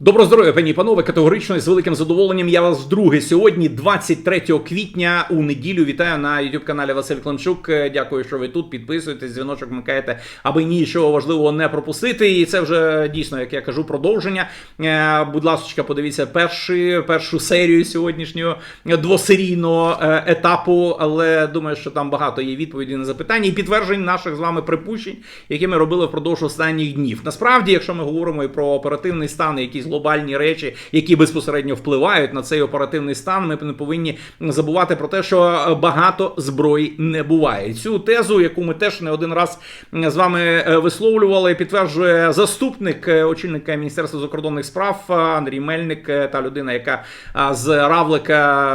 Доброго здоров'я, пані і панове. Категорично і з великим задоволенням я вас вдруге сьогодні, 23 квітня, у неділю. Вітаю на youtube каналі Василь Климчук. Е, Дякую, що ви тут. Підписуєтесь, дзвіночок вмикаєте, аби нічого важливого не пропустити. І це вже дійсно, як я кажу, продовження. Е, Будь ласка, подивіться перші, першу серію сьогоднішнього двосерійного е, етапу. Але думаю, що там багато є відповідей на запитання і підтверджень наших з вами припущень, які ми робили впродовж останніх днів. Насправді, якщо ми говоримо і про оперативний стан, і якісь глобальні речі, які безпосередньо впливають на цей оперативний стан, ми не повинні забувати про те, що багато зброї не буває. Цю тезу, яку ми теж не один раз з вами е, висловлювали, підтверджує заступник е, очільника міністерства закордонних справ е, Андрій Мельник, е, та людина, яка з Равлика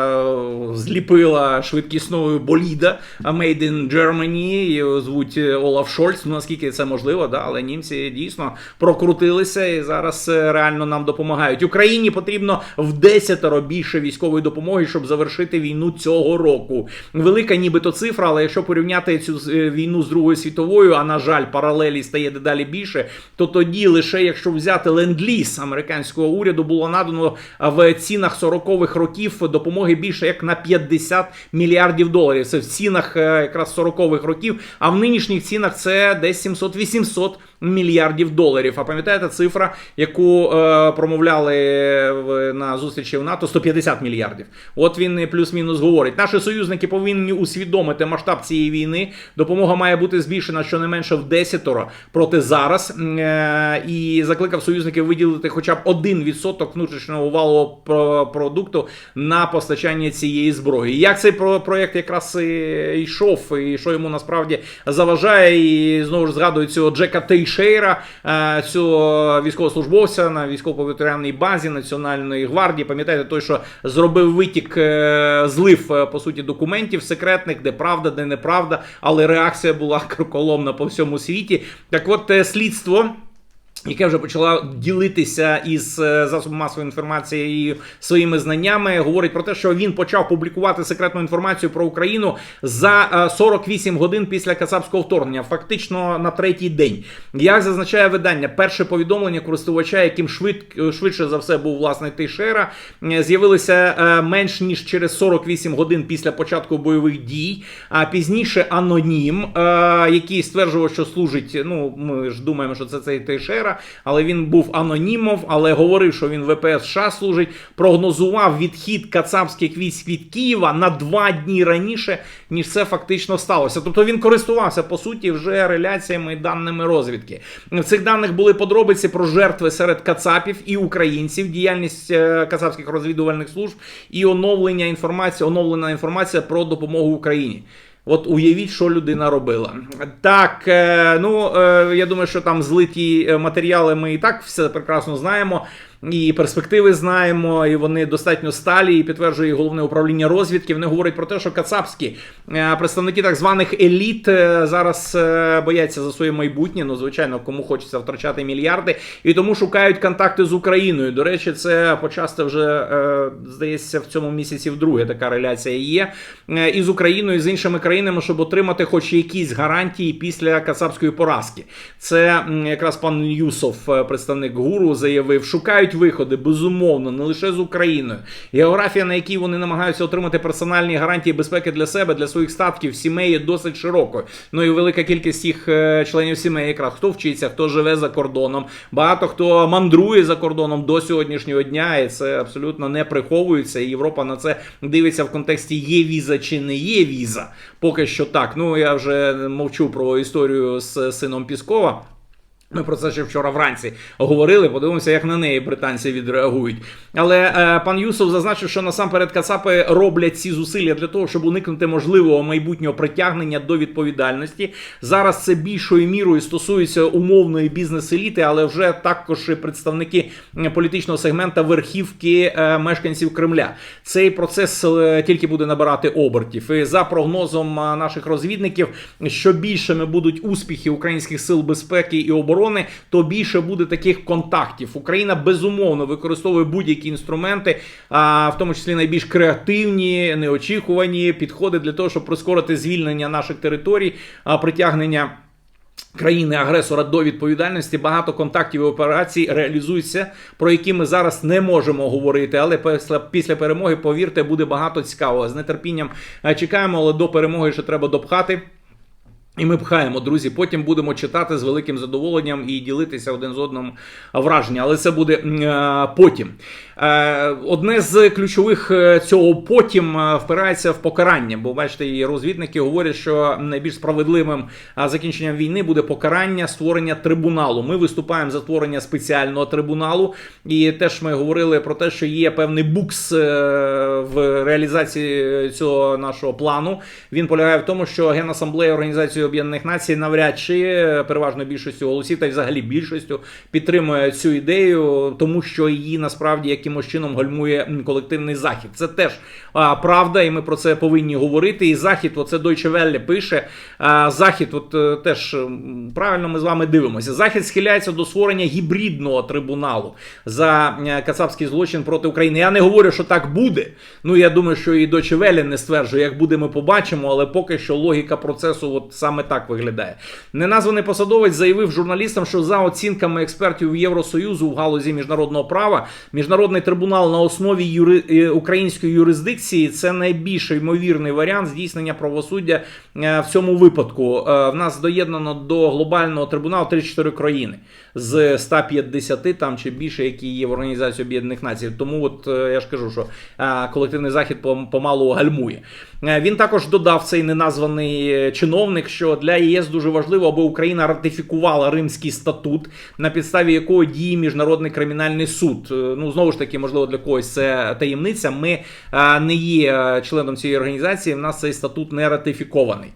е, зліпила швидкісною боліда Made in Germany, звуть е, Олаф Шольц. Ну наскільки це можливо, да, але німці дійсно прокрутилися і зараз е, реально нам допомагають. Україні потрібно в десятеро більше військової допомоги, щоб завершити війну цього року. Велика, нібито цифра, але якщо порівняти цю е, війну з Другою світовою, а на жаль, паралелі стає дедалі більше, то тоді лише якщо взяти ленд-ліз американського уряду, було надано в цінах 40-х років допомоги більше як на 50 мільярдів доларів. Це в цінах е, якраз 40-х років, а в нинішніх цінах це десь 700-800 мільярдів доларів. А пам'ятаєте цифра, яку е, промовляли на зустрічі в НАТО 150 мільярдів. От він плюс-мінус говорить. Наші союзники повинні усвідомити масштаб цієї війни. Допомога має бути збільшена щонайменше в десятеро проти зараз. Е, і закликав союзників виділити хоча б 1% внутрішнього валового продукту на постачання цієї зброї. Як цей про- проєкт якраз і йшов, і що йому насправді заважає, і знову ж згадую цього Джека Тейшейра, е, цього військовослужбовця на військово-повітряній базі Національної гвардії. Пам'ятаєте, той, що зробив витік, е, злив е, по суті документів секретних, де правда, де неправда, але реакція була кроколомна по всьому світі. Так от слідство. Яке вже почала ділитися із е, засобами масової інформації і своїми знаннями, говорить про те, що він почав публікувати секретну інформацію про Україну за е, 48 годин після кацапського вторгнення, фактично на третій день. Як зазначає видання, перше повідомлення користувача, яким швид, швидше за все був власне Тейшера, е, з'явилися е, менш ніж через 48 годин після початку бойових дій. А пізніше анонім, е, який стверджував, що служить. Ну, ми ж думаємо, що це цей Тейшера, але він був анонімов, але говорив, що він ВПС США служить. Прогнозував відхід кацапських військ від Києва на два дні раніше, ніж це фактично сталося. Тобто він користувався по суті вже реляціями і даними розвідки. В цих даних були подробиці про жертви серед кацапів і українців, діяльність е, кацапських розвідувальних служб і оновлення інформації, оновлена інформація про допомогу Україні. От уявіть, що людина робила. Так, е, ну е, я думаю, що там злиті е, матеріали ми і так все прекрасно знаємо. І перспективи знаємо, і вони достатньо сталі, і підтверджує головне управління розвідки. Вони говорять про те, що кацапські е, представники так званих еліт е, зараз е, бояться за своє майбутнє. Ну, звичайно, кому хочеться втрачати мільярди, і тому шукають контакти з Україною. До речі, це почасти вже здається в цьому місяці вдруге така реляція є і з Україною, і з іншими країнами, щоб отримати хоч якісь гарантії після кацапської поразки. Це якраз пан Юсов, представник гуру, заявив, шукають виходи, безумовно, не лише з Україною. Географія, на якій вони намагаються отримати персональні гарантії безпеки для себе, для своїх статків, сімей є досить широкою. Ну і велика кількість їх е, членів сімей, якраз хто вчиться, хто живе за кордоном, багато хто мандрує за кордоном до сьогоднішнього дня, і це абсолютно не приховується. Європа на це дивиться в контексті є віза чи не є віза. Поки що так. Ну я вже мовчу про історію з сином Піскова. Ми про це ще вчора вранці говорили. Подивимося, як на неї британці відреагують. Але е, пан Юсов зазначив, що насамперед Кацапи роблять ці зусилля для того, щоб уникнути можливого майбутнього притягнення до відповідальності. Зараз це більшою мірою стосується умовної бізнес-еліти, але вже також і представники політичного сегмента верхівки е, мешканців Кремля. Цей процес е, тільки буде набирати обертів. І за прогнозом е, наших розвідників, що більшими будуть успіхи українських сил безпеки і оборони, то більше буде таких контактів. Україна безумовно використовує будь-які інструменти, а в тому числі найбільш креативні, неочікувані підходи для того, щоб прискорити звільнення наших територій, а, притягнення. Країни-агресора до відповідальності багато контактів і операцій реалізуються, про які ми зараз не можемо говорити. Але після, після перемоги, повірте, буде багато цікавого. З нетерпінням чекаємо, але до перемоги ще треба допхати. І ми пхаємо, друзі. Потім будемо читати з великим задоволенням і ділитися один з одним враження. Але це буде е, потім. Е, одне з ключових е, цього потім е, впирається в покарання. Бо бачите, і розвідники говорять, що найбільш справедливим закінченням війни буде покарання створення трибуналу. Ми виступаємо за створення спеціального трибуналу, і теж ми говорили про те, що є певний букс в реалізації цього нашого плану. Він полягає в тому, що Генасамблея Організації Об'єднаних Націй навряд чи переважно більшістю голосів та й взагалі більшістю підтримує цю ідею, тому що її насправді якимось чином гальмує колективний захід. Це теж а, правда, і ми про це повинні говорити. І захід, оце Deutsche Welle пише. А, захід, от е, теж правильно ми з вами дивимося. Захід схиляється до створення гібридного трибуналу за е, кацапський злочин проти України. Я не говорю, що так буде. Ну я думаю, що і Deutsche Welle не стверджує, як буде, ми побачимо, але поки що логіка процесу от саме так виглядає. Неназваний посадовець заявив журналістам, що за оцінками експертів Євросоюзу в галузі міжнародного права, міжнародний трибунал на основі юри... е, української юрисдикції це найбільш ймовірний варіант здійснення правосуддя е, в цьому випадку. Е, В нас доєднано до глобального трибуналу 34 країни з 150 там чи більше, які є в Організації Об'єднаних Націй. Тому от я ж кажу, що колективний захід помалу гальмує. Він також додав цей неназваний чиновник, що для ЄС дуже важливо, аби Україна ратифікувала Римський статут, на підставі якого діє міжнародний кримінальний суд. Ну знову ж таки, можливо, для когось це таємниця. Ми не є членом цієї організації. В нас цей статут не ратифікований.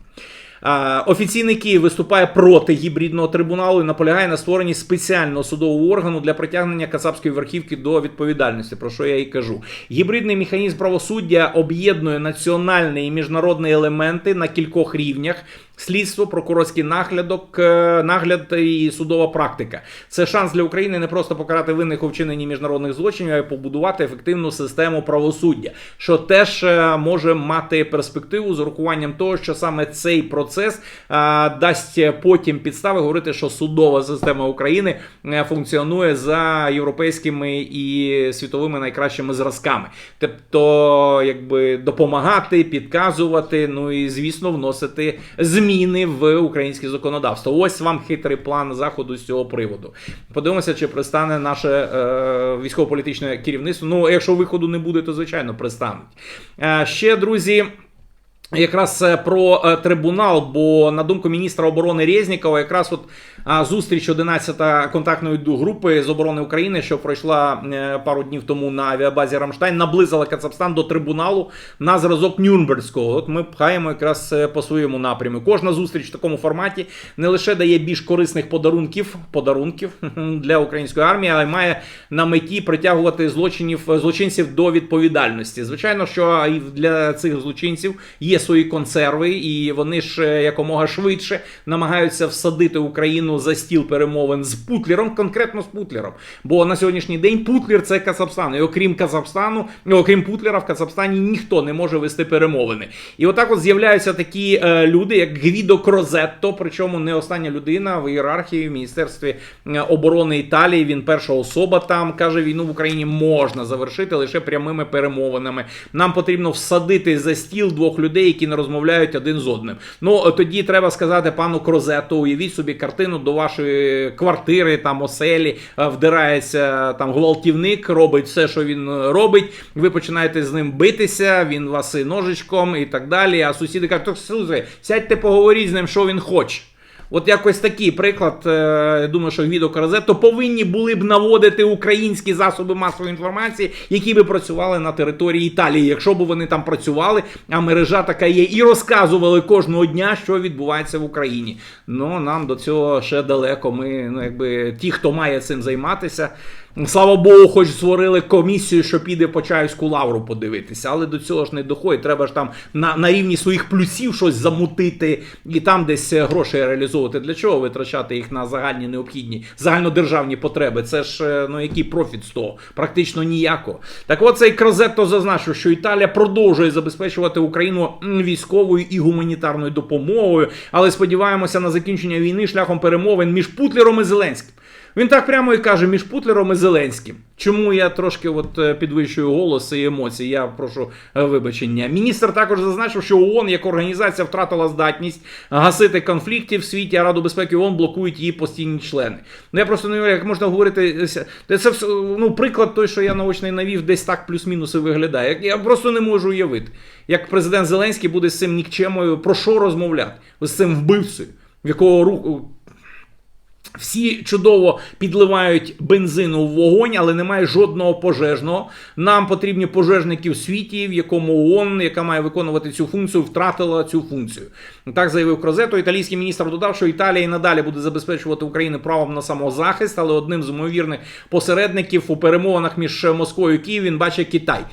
Офіційний Київ виступає проти гібридного трибуналу і наполягає на створенні спеціального судового органу для притягнення Кацапської верхівки до відповідальності, про що я і кажу. Гібридний механізм правосуддя об'єднує національні і міжнародні елементи на кількох рівнях. Слідство, прокурорський наглядок, е, нагляд і судова практика. Це шанс для України не просто покарати винних у вчиненні міжнародних злочинів, а й побудувати ефективну систему правосуддя, що теж е, може мати перспективу з урахуванням того, що саме цей процес е, дасть потім підстави говорити, що судова система України функціонує за європейськими і світовими найкращими зразками. Тобто, якби допомагати, підказувати, ну і звісно, вносити зміни в українське законодавство. Ось вам хитрий план заходу з цього приводу. Подивимося, чи пристане наше е, військово-політичне керівництво. Ну, якщо виходу не буде, то звичайно пристануть. Е, ще друзі. Якраз е, про е, трибунал, бо на думку міністра оборони Резнікова, якраз от зустріч 11 контактної групи з оборони України, що пройшла е, пару днів тому на авіабазі Рамштайн, наблизила Кацапстан до трибуналу на зразок Нюрнберзького. От ми пхаємо якраз по своєму напряму. Кожна зустріч в такому форматі не лише дає більш корисних подарунків, подарунків для української армії, але й має на меті притягувати злочинів злочинців до відповідальності. Звичайно, що і для цих злочинців є свої консерви, і вони ж якомога швидше намагаються всадити Україну за стіл перемовин з Путлером, конкретно з Путлером. Бо на сьогоднішній день Путлер це Казахстан. І окрім Казахстану, ну, окрім Путлера, в Казахстані ніхто не може вести перемовини. І отак от з'являються такі е, люди, як Гвідо Крозетто, причому не остання людина в ієрархії в Міністерстві е, оборони Італії. Він перша особа там каже, війну в Україні можна завершити лише прямими перемовинами. Нам потрібно всадити за стіл двох людей, які не розмовляють один з одним. Ну тоді треба сказати пану Крозету, уявіть собі картину до вашої квартири, там оселі, е, вдирається там гвалтівник, робить все, що він е, робить. Ви починаєте з ним битися, він вас і ножичком і так далі. А сусіди кажуть, «Так, слухай, сядьте, поговоріть з ним, що він хоче. От якось такий приклад, е, думаю, що Гвідо Каразетто повинні були б наводити українські засоби масової інформації, які би працювали на території Італії, якщо б вони там працювали, а мережа така є, і розказували кожного дня, що відбувається в Україні. Ну нам до цього ще далеко. Ми, ну якби ті, хто має цим займатися. Слава Богу, хоч створили комісію, що піде по Чайську лавру подивитися, але до цього ж не доходить. Треба ж там на, на рівні своїх плюсів щось замутити і там десь е, гроші реалізовувати. Для чого витрачати їх на загальні необхідні загальнодержавні потреби? Це ж е, ну який профіт з того? Практично ніякого. Так от цей Крозетто зазначив, що Італія продовжує забезпечувати Україну військовою і гуманітарною допомогою, але сподіваємося на закінчення війни шляхом перемовин між Путлером і Зеленським. Він так прямо і каже між Путлером і Зеленським. Чому я трошки от е, підвищую голос і емоції? Я прошу е, вибачення. Міністр також зазначив, що ООН як організація втратила здатність гасити конфлікти в світі, а Раду безпеки ООН блокують її постійні члени. Ну я просто не уявляю, як можна говорити. Це ну, приклад той, що я наочний навів, десь так плюс-мінус і виглядає. Я просто не можу уявити, як президент Зеленський буде з цим нікчемою про що розмовляти? З цим вбивцею, в якого руку. Всі чудово підливають бензину в вогонь, але немає жодного пожежного. Нам потрібні пожежники в світі, в якому ООН, яка має виконувати цю функцію, втратила цю функцію. Так заявив Крозето. Італійський міністр додав, що Італія і надалі буде забезпечувати Україну правом на самозахист, але одним з ймовірних посередників у перемовинах між Москвою і Києвом він бачить Китай.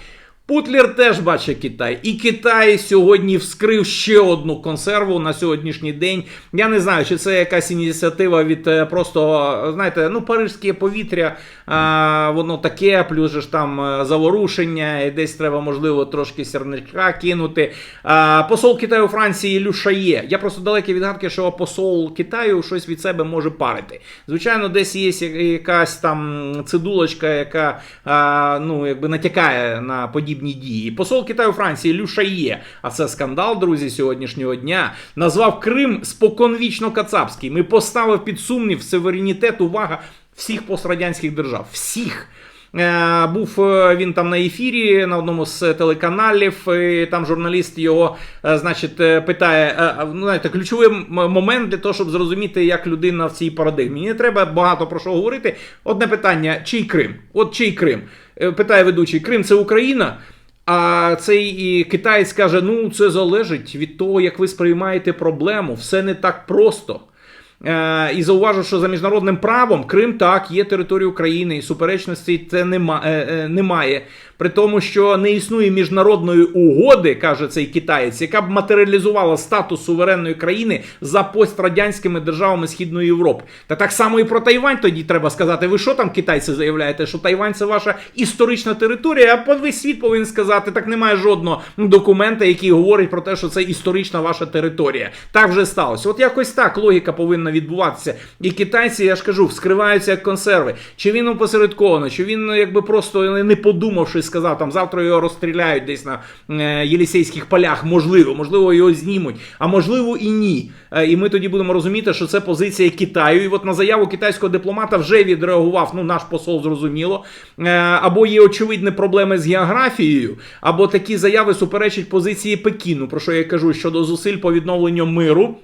Путлер теж бачить Китай. І Китай сьогодні вскрив ще одну консерву на сьогоднішній день. Я не знаю, чи це якась ініціатива від е, просто, знаєте, ну, парижське повітря, а, воно таке, плюс же ж там е, заворушення, і десь треба, можливо, трошки сірничка кинути. А, посол Китаю у Франції Люшає. Я просто далекий від гадки, що посол Китаю щось від себе може парити. Звичайно, десь є якась там цидулочка, яка а, ну, якби натякає на подібні дії. Посол Китаю Франції Люшає, а це скандал, друзі, сьогоднішнього дня, назвав Крим споконвічно кацапським і поставив під сумнів суверенітет, увага всіх пострадянських держав. Всіх. Е, Був е, він там на ефірі на одному з телеканалів. І там журналіст його, е, значить, питає: ну, знаєте, ключовий момент для того, щоб зрозуміти, як людина в цій парадигмі. Не треба багато про що говорити. Одне питання: чий Крим? От чий Крим? Е, Питає ведучий: Крим це Україна. А цей і китаєць каже: ну це залежить від того, як ви сприймаєте проблему. Все не так просто. Е, і зауважу, що за міжнародним правом Крим так є територією України, і суперечностей це е, е, немає. При тому, що не існує міжнародної угоди, каже цей китаєць, яка б матеріалізувала статус суверенної країни за пострадянськими державами Східної Європи. Та так само і про Тайвань тоді треба сказати. Ви що там китайці заявляєте? Що Тайвань це ваша історична територія? А весь світ повинен сказати, так немає жодного документа, який говорить про те, що це історична ваша територія. Так вже сталося. От якось так логіка повинна відбуватися. І китайці, я ж кажу, вскриваються як консерви. Чи він опосередковано, чи він ну, якби просто не подумавши, сказав, там завтра його розстріляють десь на е, Єлісейських полях. Можливо, можливо, його знімуть, а можливо і ні. Е, і ми тоді будемо розуміти, що це позиція Китаю. І от на заяву китайського дипломата вже відреагував ну наш посол, зрозуміло. Е, або є очевидні проблеми з географією, або такі заяви суперечать позиції Пекіну, про що я кажу щодо зусиль по відновленню миру.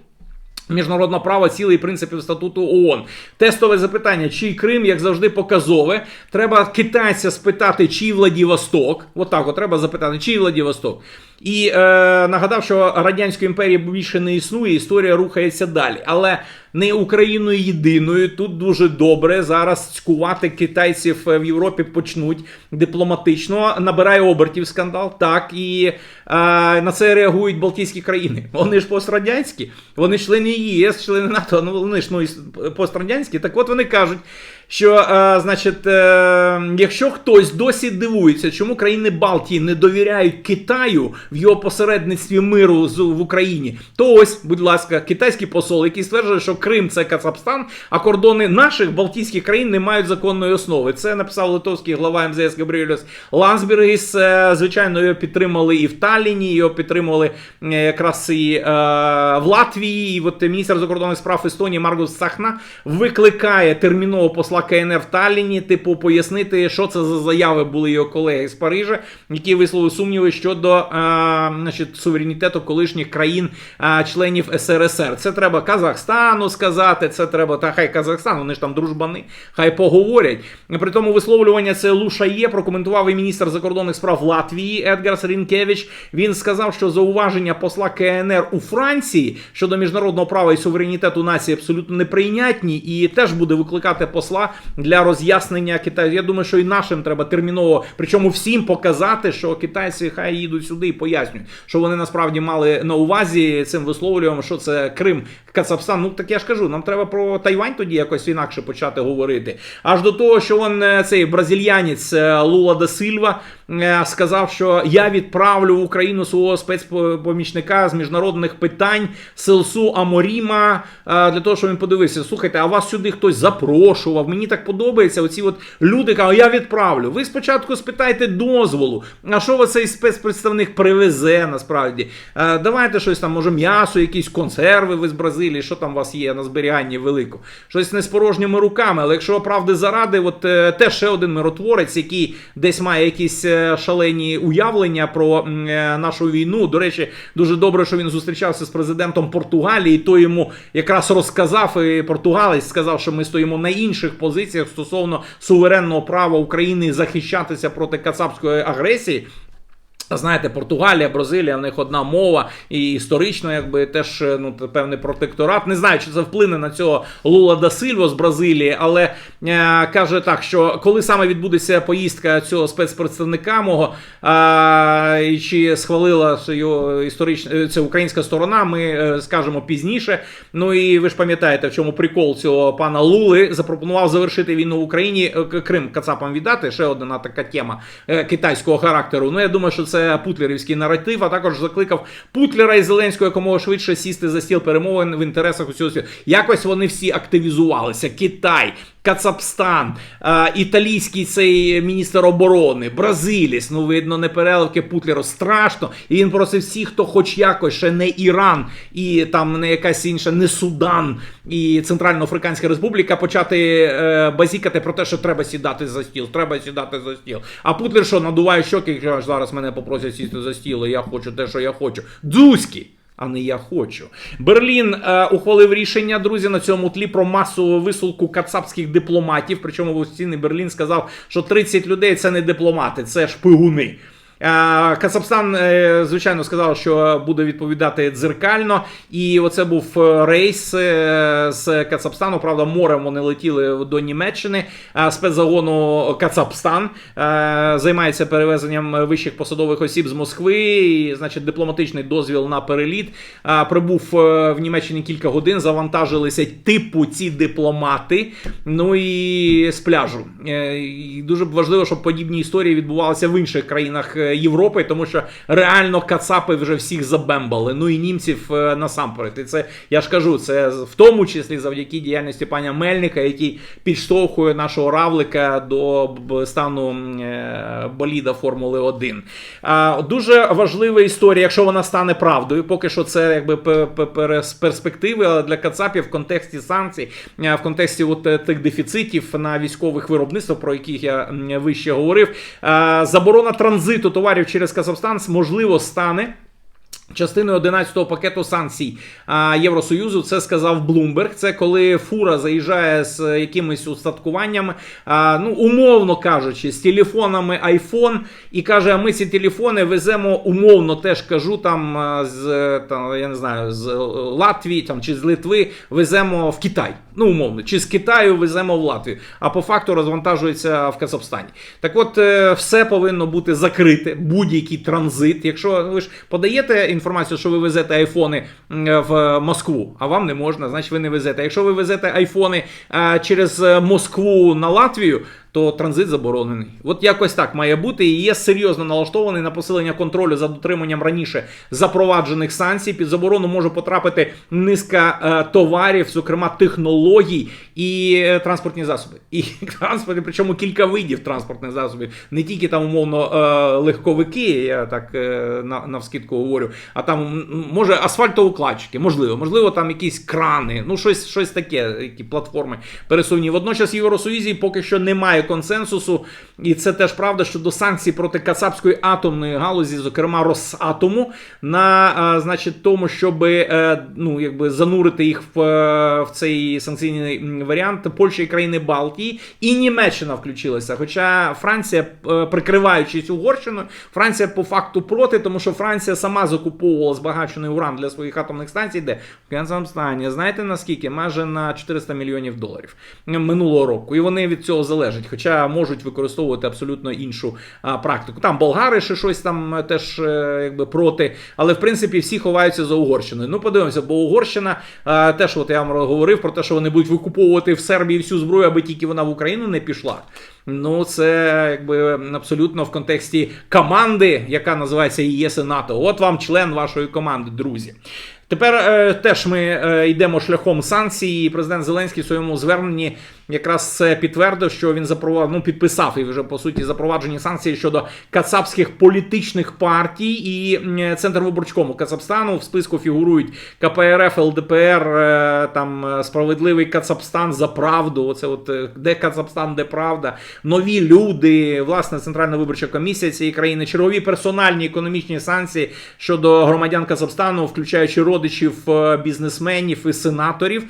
Міжнародне право, цілий принципів статуту ООН. Тестове запитання, чий Крим, як завжди, показове. Треба китайця спитати, чий Владивосток. Отак, от треба запитати, чий Владивосток. І е, нагадав, що Радянської імперії більше не існує, історія рухається далі. Але не Україною єдиною. Тут дуже добре зараз цькувати китайців в Європі почнуть дипломатично. Набирає обертів скандал. Так і е, на це реагують Балтійські країни. Вони ж пострадянські, вони члени ЄС, члени НАТО. Ну вони ж ну пострадянські. Так от вони кажуть. Що, е, значить, е, якщо хтось досі дивується, чому країни Балтії не довіряють Китаю в його посередництві миру з, в Україні, то ось, будь ласка, китайський посол, який стверджує, що Крим це Кацапстан, а кордони наших Балтійських країн не мають законної основи. Це написав литовський глава МЗС Габріелюс Лансбергіс. Е, Звичайно, його підтримали і в Талліні, його підтримали е, якраз і е, в Латвії. І от міністр закордонних справ Естонії Маргус Сахна викликає терміново посла КНР в Талліні, типу, пояснити, що це за заяви були його колеги з Парижа, які висловили сумніви щодо е, значить, суверенітету колишніх країн е, СРСР. Це треба Казахстану сказати, це треба, та хай Казахстан, вони ж там дружбани, хай поговорять. При тому висловлювання це Лушає прокоментував і міністр закордонних справ Латвії Едгарс Рінкевич. Він сказав, що зауваження посла КНР у Франції щодо міжнародного права і суверенітету нації абсолютно неприйнятні, і теж буде викликати посла для роз'яснення Китаю. Я думаю, що і нашим треба терміново, причому всім показати, що китайці хай їдуть сюди і пояснюють, що вони насправді мали на увазі цим висловлюванням, що це Крим, Кацапстан. Ну так я ж кажу, нам треба про Тайвань тоді якось інакше почати говорити. Аж до того, що він е, цей бразильянець е, Лула да Сильва сказав, що я відправлю в Україну свого спецпомічника з міжнародних питань Селсу Аморіма е, для того, щоб він подивився. Слухайте, а вас сюди хтось запрошував. Мені так подобається. Оці от люди кажуть, я відправлю. Ви спочатку спитайте дозволу. А що вас цей спецпредставник привезе насправді? Е, Давайте щось там, може, м'ясо, якісь консерви ви з Бразилії, що там у вас є на зберіганні велику. Щось не з порожніми руками. Але якщо правди заради, от е, теж ще один миротворець, який десь має якісь е, шалені уявлення про е, нашу війну. До речі, дуже добре, що він зустрічався з президентом Португалії. Той йому якраз розказав і португалець сказав, що ми стоїмо на інших позиціях стосовно суверенного права України захищатися проти кацапської агресії. Знаєте, Португалія, Бразилія, в них одна мова, і історично, якби теж ну певний протекторат. Не знаю, чи це вплине на цього Лула да Сильво з Бразилії, але е, каже так, що коли саме відбудеться поїздка цього спецпредставника мого, е, і чи схвалила його історична це українська сторона, ми е, скажемо пізніше. Ну і ви ж пам'ятаєте, в чому прикол цього пана Лули запропонував завершити війну в Україні, е, Крим Кацапам віддати. Ще одна така тема е, китайського характеру. Ну я думаю, що це путлерівський наратив, а також закликав Путлера і Зеленського якомога швидше сісти за стіл перемовин в інтересах усього світу. Якось вони всі активізувалися. Китай. Кацапстан, італійський цей міністр оборони, бразиліс, ну видно, не переливки Путлеру. Страшно. І він просив всіх, хто хоч якось ще не Іран, і там не якась інша, не Судан і Центральноафриканська Республіка почати е, базікати про те, що треба сідати за стіл, треба сідати за стіл. А Путлер що надуває щоки, каже, зараз мене попросять сісти за стіл, і я хочу те, що я хочу. Дзузькі! А не я хочу. Берлін е, ухвалив рішення, друзі, на цьому тлі про масову висулку кацапських дипломатів. Причому в Берлін сказав, що 30 людей це не дипломати, це шпигуни. Е, Казахстан, е, звичайно, сказав, що буде відповідати дзеркально. І оце був е, рейс з Кацапстану. Правда, морем вони летіли до Німеччини. Спецзагону Кацапстан займається перевезенням вищих посадових осіб з Москви. І, значить, дипломатичний дозвіл на переліт. Прибув в Німеччині кілька годин, завантажилися типу ці дипломати. Ну і з пляжу. І дуже важливо, щоб подібні історії відбувалися в інших країнах Європи, тому що реально кацапи вже всіх забембали. Ну і німців е, насамперед. І це я ж кажу, це в тому числі завдяки діяльності паня Мельника, який підштовхує нашого равлика до стану е, боліда Формули 1. Дуже важлива історія, якщо вона стане правдою. Поки що це якби пе- перспективи, але для Кацапів в контексті санкцій, е, в контексті от тих дефіцитів на військових виробництвах, про яких я вище говорив. Заборона транзиту товарів через Казахстан можливо стане. Частиною 11-го пакету санкцій Євросоюзу це сказав Блумберг. Це коли фура заїжджає з якимись устаткуваннями, ну умовно кажучи, з телефонами iPhone, і каже: а ми ці телефони веземо умовно, теж кажу там з там, я не знаю, з Латвії там чи з Литви веземо в Китай. Ну, умовно, чи з Китаю веземо в Латвію, а по факту розвантажується в Казахстані. Так от, е, все повинно бути закрите, будь-який транзит. Якщо ви ж подаєте інформацію, що ви везете айфони в Москву, а вам не можна, значить ви не везете. Якщо ви везете айфони е, через Москву на Латвію, то транзит заборонений. От якось так має бути. І є серйозно налаштований на посилення контролю за дотриманням раніше запроваджених санкцій. Під заборону може потрапити низка е, товарів, зокрема технологій і е, транспортні засоби. І транспорт, причому кілька видів транспортних засобів, не тільки там умовно е, легковики, я так е, на, навскидку говорю, а там може асфальтоукладчики, можливо, можливо, там якісь крани, ну щось, щось таке, які платформи пересувні. Водночас в Євросоюзі поки що немає консенсусу, і це теж правда щодо санкцій проти Кацапської атомної галузі, зокрема Росатому, на значить тому, щоб е, ну якби занурити їх в, е, в цей санкційний варіант Польща і країни Балтії, і Німеччина включилася. Хоча Франція, е, прикриваючись Угорщиною, Франція по факту проти, тому що Франція сама закуповувала збагачений уран для своїх атомних станцій, де в Казахстані, знаєте наскільки? Майже на 400 мільйонів доларів минулого року. І вони від цього залежать, хоча можуть використовувати абсолютно іншу а, практику. Там болгари ще щось там е, теж е, якби проти, але в принципі всі ховаються за Угорщиною. Ну, подивимося, бо Угорщина е, теж, от я вам говорив про те, що вони будуть викуповувати в Сербії всю зброю, аби тільки вона в Україну не пішла. Ну, це якби абсолютно в контексті команди, яка називається ЄС НАТО. От вам член вашої команди, друзі. Тепер е, теж ми е, йдемо шляхом санкцій. і Президент Зеленський в своєму зверненні якраз це підтвердив, що він запровад... ну, підписав і вже по суті запроваджені санкції щодо кацапських політичних партій і центр виборчкому Кацапстану в списку фігурують КПРФ, ЛДПР, е, там е, справедливий Кацапстан за правду. Оце от е, де Кацапстан, де правда, нові люди, власне, Центральна виборча комісія цієї країни, чергові персональні економічні санкції щодо громадян Казахстану, включаючи родичів бізнесменів і сенаторів.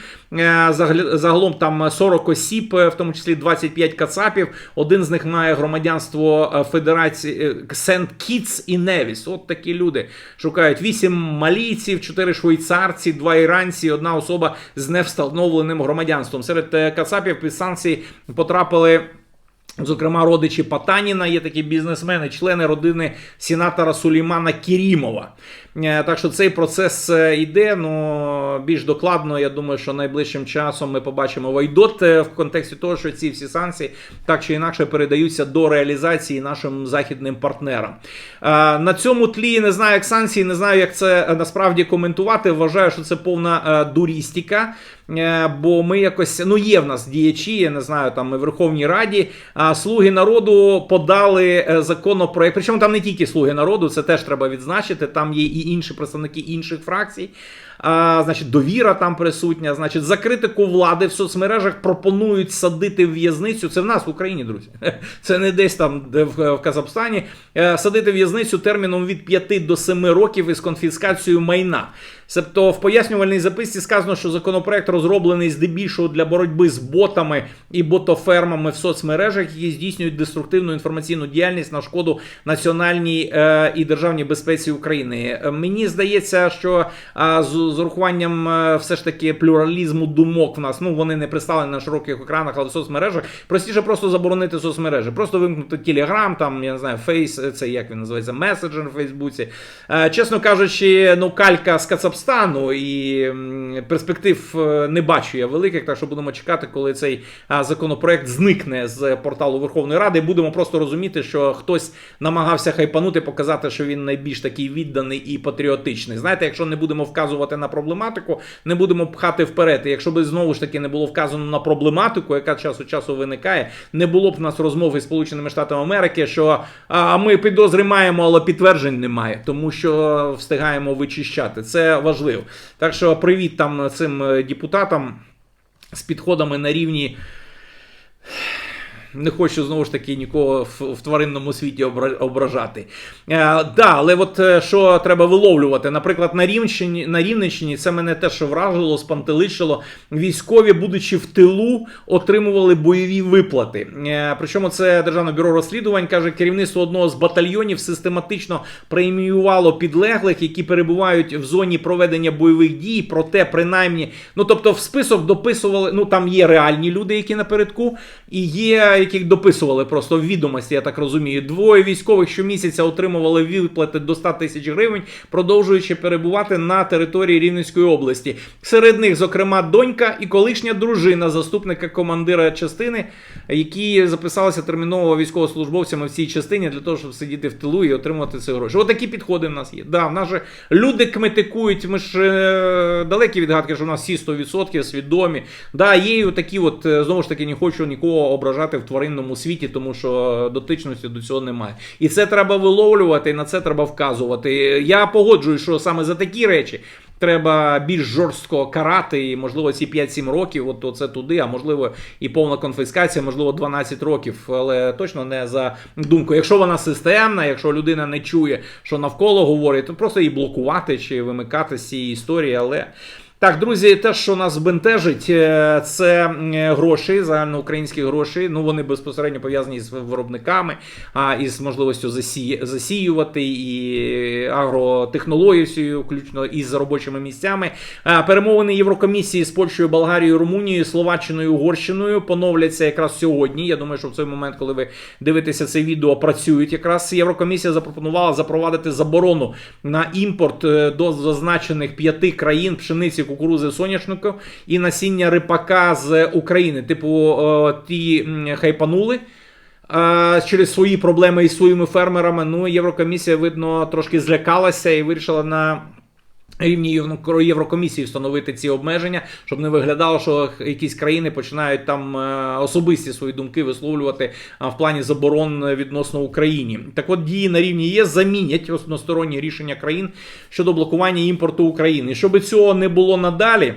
Загалом там 40 осіб, е, в тому числі 25 кацапів. Один з них має громадянство е, Федерації Сент Кітс і Невіс. От такі люди шукають 8 малійців, 4 швейцарці, 2 іранці, одна особа з невстановленим громадянством. Серед е, кацапів під санкції потрапили. Зокрема, родичі Патаніна є такі бізнесмени, члени родини сенатора Сулеймана Кірімова. Е, Так що цей процес е, йде. Ну більш докладно, я думаю, що найближчим часом ми побачимо Вайдот е, в контексті того, що ці всі санкції так чи інакше передаються до реалізації нашим західним партнерам. Е, На цьому тлі не знаю, як санкції, не знаю, як це е, насправді коментувати. Вважаю, що це повна е, дурістика. Е, Бо ми якось ну є в нас діячі, я не знаю, там ми в Верховній Раді. А слуги народу подали е, законопроект. Причому там не тільки слуги народу, це теж треба відзначити. Там є і інші представники інших фракцій. А, значить, довіра там присутня. Значить, за критику влади в соцмережах пропонують садити в в'язницю. Це в нас в Україні, друзі. Це не десь там, в, в Казахстані. Е, Садити в'язницю терміном від 5 до 7 років із конфіскацією майна. Себто в пояснювальній записці сказано, що законопроект розроблений здебільшого для боротьби з ботами і ботофермами в соцмережах, які здійснюють деструктивну інформаційну діяльність на шкоду національній е, і державній безпеці України. Е, Мені здається, що з, з урахуванням е, все ж таки плюралізму думок в нас, ну вони не представлені на широких екранах, але в соцмережах. Простіше просто заборонити соцмережі, просто вимкнути Телеграм, там я не знаю, Фейс, це як він називається, меседжер в Фейсбуці. Е, Чесно кажучи, ну калька з Кацапстану і перспектив е, не бачу я великих, так що будемо чекати, коли цей законопроект зникне з порталу Верховної Ради. І будемо просто розуміти, що хтось намагався хайпанути, показати, що він найбільш такий відданий і патріотичний. Знаєте, якщо не будемо вказувати на проблематику, не будемо пхати вперед. І якщо би знову ж таки не було вказано на проблематику, яка час від часу виникає, не було б в нас розмови з Сполученими Штатами Америки, що а, ми підозри маємо, але підтверджень немає, тому що встигаємо вичищати. Це важливо. Так що привіт там цим е, депутатам з підходами на рівні. Не хочу знову ж таки нікого в, тваринному світі ображати. Е, да, але от е, що треба виловлювати? Наприклад, на Рівненщині, на Рівненщині це мене теж вражило, спантеличило. Військові, будучи в тилу, отримували бойові виплати. Е, причому це Державне бюро розслідувань каже, керівництво одного з батальйонів систематично преміювало підлеглих, які перебувають в зоні проведення бойових дій. Проте, принаймні, ну тобто, в список дописували. Ну там є реальні люди, які напередку, і є яких дописували просто в відомості, я так розумію. Двоє військових щомісяця отримували виплати до 100 тисяч гривень, продовжуючи перебувати на території Рівненської області. Серед них, зокрема, донька і колишня дружина заступника командира частини, які записалися терміново військовослужбовцями в цій частині для того, щоб сидіти в тилу і отримувати ці гроші. Отакі підходи в нас є. Да, в нас же люди кметикують. Ми ж е, далекі від гадки, що в нас всі 100% свідомі. Да, є такі, от е, знову ж таки, не хочу нікого ображати в тваринному світі, тому що дотичності до цього немає. І це треба виловлювати, і на це треба вказувати. Я погоджую, що саме за такі речі треба більш жорстко карати, і можливо ці 5-7 років, от, от це туди, а можливо і повна конфіскація, можливо, 12 років, але точно не за думкою. Якщо вона системна, якщо людина не чує, що навколо говорить, то просто її блокувати чи вимикати з цієї історії, але. Так, друзі, те, що нас бентежить, е, це е, гроші, загальноукраїнські гроші. Ну вони безпосередньо пов'язані з виробниками, а із можливістю засі... засіювати і агротехнологією, включно із робочими місцями. Е, Перемовини Єврокомісії з Польщею, Болгарією, Румунією, Словаччиною, Угорщиною поновляться якраз сьогодні. Я думаю, що в цей момент, коли ви дивитеся це відео, працюють якраз Єврокомісія запропонувала запровадити заборону на імпорт до зазначених п'яти країн пшениці, кукурузи, соняшнику і насіння рипака з України. Типу, е, ті хайпанули. е, Через свої проблеми із своїми фермерами. Ну, Єврокомісія, видно, трошки злякалася і вирішила на рівні Євро- Єврокомісії встановити ці обмеження, щоб не виглядало, що якісь країни починають там е, особисті свої думки висловлювати в плані заборон відносно Україні. Так от дії на рівні ЄС замінять односторонні рішення країн щодо блокування імпорту України. Щоб цього не було надалі.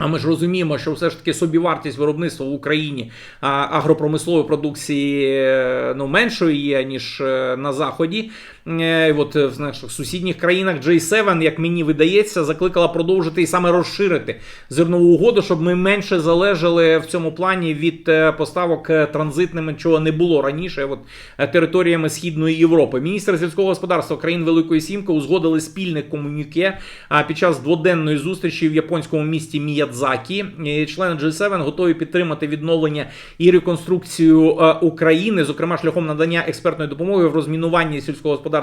А ми ж розуміємо, що все ж таки собівартість виробництва в Україні агропромислової продукції е, ну, меншою є, ніж е, на Заході. От е, в наших сусідніх країнах J7, як мені видається, закликала продовжити і саме розширити зернову угоду, щоб ми менше залежали в цьому плані від е, поставок е, транзитними, чого не було раніше, от територіями Східної Європи. Міністр сільського господарства країн Великої Сімки узгодили спільне комюніке а, під час дводенної зустрічі в японському місті Міядзакі. Члени G7 готові підтримати відновлення і реконструкцію України, зокрема шляхом надання експертної допомоги в розмінуванні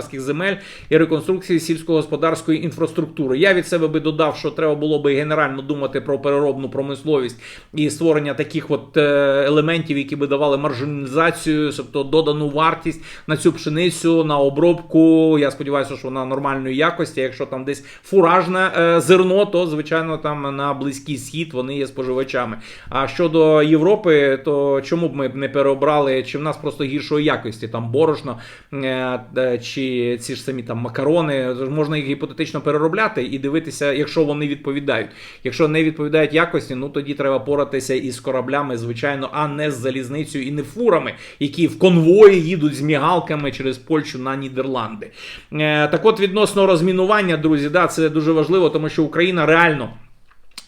сільськогосподарських земель і реконструкції сільськогосподарської інфраструктури. Я від себе би додав, що треба було би генерально думати про переробну промисловість і створення таких от е, елементів, які би давали маржиналізацію, тобто додану вартість на цю пшеницю, на обробку. Я сподіваюся, що вона нормальної якості. Якщо там десь фуражне е, зерно, то звичайно там на близький схід вони є споживачами. А щодо Європи, то чому б ми не переобрали, чи в нас просто гіршої якості там борошно е, е, чи ці ж самі там макарони, можна їх гіпотетично переробляти і дивитися, якщо вони відповідають. Якщо не відповідають якості, ну тоді треба поратися із кораблями, звичайно, а не з залізницею і не фурами, які в конвої їдуть з мігалками через Польщу на Нідерланди. Е, Так от відносно розмінування, друзі, да, це дуже важливо, тому що Україна реально.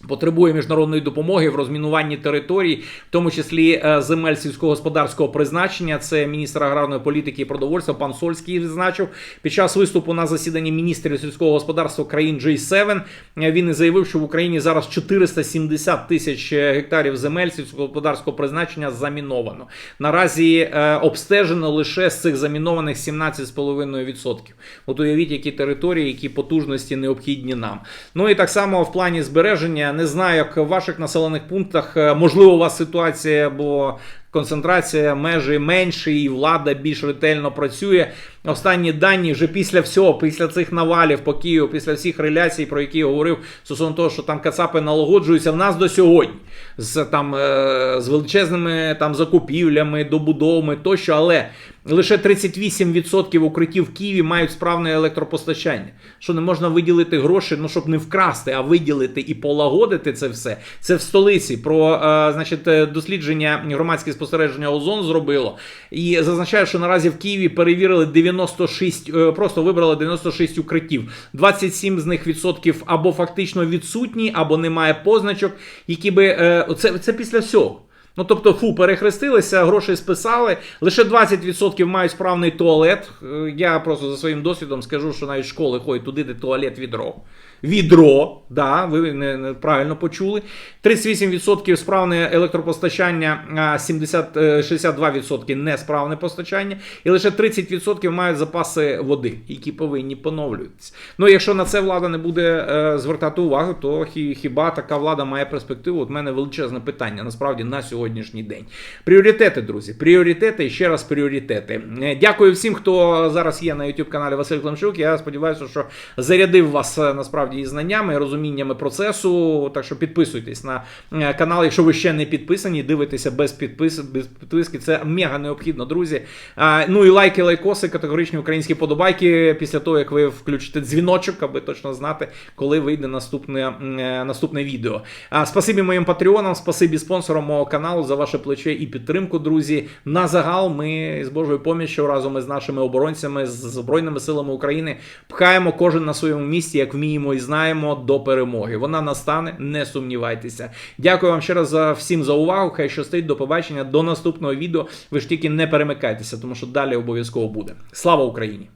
Потребує міжнародної допомоги в розмінуванні територій, в тому числі е, земель сільськогосподарського призначення. Це міністр аграрної політики і продовольства пан Сольський відзначив під час виступу на засіданні міністрів сільського господарства країн G7. е, Він і заявив, що в Україні зараз 470 тисяч е, гектарів земель сільськогосподарського призначення заміновано. Наразі обстежено лише з цих замінованих 17,5%. От уявіть, які території, які потужності необхідні нам. Ну і так само в плані збереження. Не знаю, як в ваших населених пунктах е, можливо у вас ситуація, бо концентрація межі менше, і влада більш ретельно працює. Останні дані вже після всього, після цих навалів по Києву, після всіх реляцій, про які я говорив, стосовно того, що там кацапи налагоджуються в нас до сьогодні з там е, з величезними там закупівлями, добудовами тощо, але лише 38% укриттів в Києві мають справне електропостачання. Що не можна виділити гроші, ну щоб не вкрасти, а виділити і полагодити це все. Це в столиці. Про е, значить, е, дослідження громадське спостереження озон зробило. І зазначає, що наразі в Києві перевірили 96, е, просто вибрали 96 укриттів. 27 з них відсотків або фактично відсутні, або немає позначок, які би е, це, це після всього. Ну, тобто, фу, перехрестилися, гроші списали. Лише 20% мають справний туалет. Е, Я просто за своїм досвідом скажу, що навіть школи ходять туди, де туалет відро. Відро, да, ви не, правильно почули. 38% справне електропостачання, а 70, е, 62% несправне постачання, і лише 30% мають запаси води, які повинні поновлюватися. Ну, якщо на це влада не буде е, звертати увагу, то хі- хіба така влада має перспективу? От мене величезне питання насправді на сьогоднішній день. Пріоритети, друзі, пріоритети і ще раз пріоритети. Е, Дякую всім, хто зараз є на YouTube каналі Василь Климчук. Я сподіваюся, що зарядив вас е, насправді насправді і знаннями, і розуміннями процесу. Так що підписуйтесь на е, канал, якщо ви ще не підписані, дивитеся без підпис, без підписки. Це мега необхідно, друзі. Ну і лайки, лайкоси, категоричні українські подобайки після того, як ви включите дзвіночок, аби точно знати, коли вийде наступне, е, наступне відео. Спасибі моїм патреонам, спасибі спонсорам мого каналу за ваше плече і підтримку, друзі. На загал ми з Божою поміччю разом із нашими оборонцями, з Збройними силами України пхаємо кожен на своєму місці, як вміємо знаємо до перемоги. Вона настане, не сумнівайтеся. Дякую вам ще раз за всім за увагу. Хай що стоїть, до побачення, до наступного відео. Ви ж тільки не перемикайтеся, тому що далі обов'язково буде. Слава Україні!